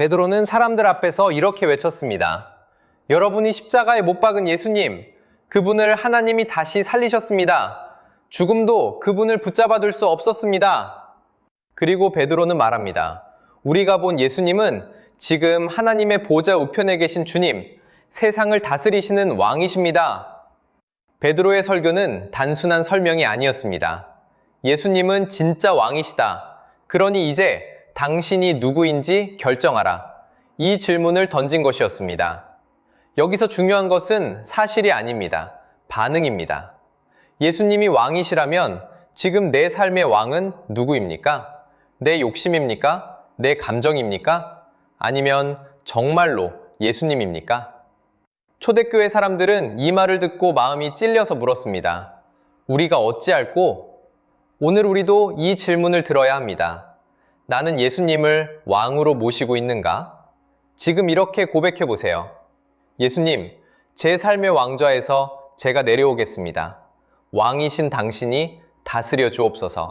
베드로는 사람들 앞에서 이렇게 외쳤습니다. 여러분이 십자가에 못 박은 예수님, 그분을 하나님이 다시 살리셨습니다. 죽음도 그분을 붙잡아둘 수 없었습니다. 그리고 베드로는 말합니다. 우리가 본 예수님은 지금 하나님의 보좌 우편에 계신 주님, 세상을 다스리시는 왕이십니다. 베드로의 설교는 단순한 설명이 아니었습니다. 예수님은 진짜 왕이시다. 그러니 이제 당신이 누구인지 결정하라. 이 질문을 던진 것이었습니다. 여기서 중요한 것은 사실이 아닙니다. 반응입니다. 예수님이 왕이시라면 지금 내 삶의 왕은 누구입니까? 내 욕심입니까? 내 감정입니까? 아니면 정말로 예수님입니까? 초대교회 사람들은 이 말을 듣고 마음이 찔려서 물었습니다. 우리가 어찌할꼬? 오늘 우리도 이 질문을 들어야 합니다. 나는 예수님을 왕으로 모시고 있는가? 지금 이렇게 고백해 보세요. 예수님, 제 삶의 왕좌에서 제가 내려오겠습니다. 왕이신 당신이 다스려 주옵소서.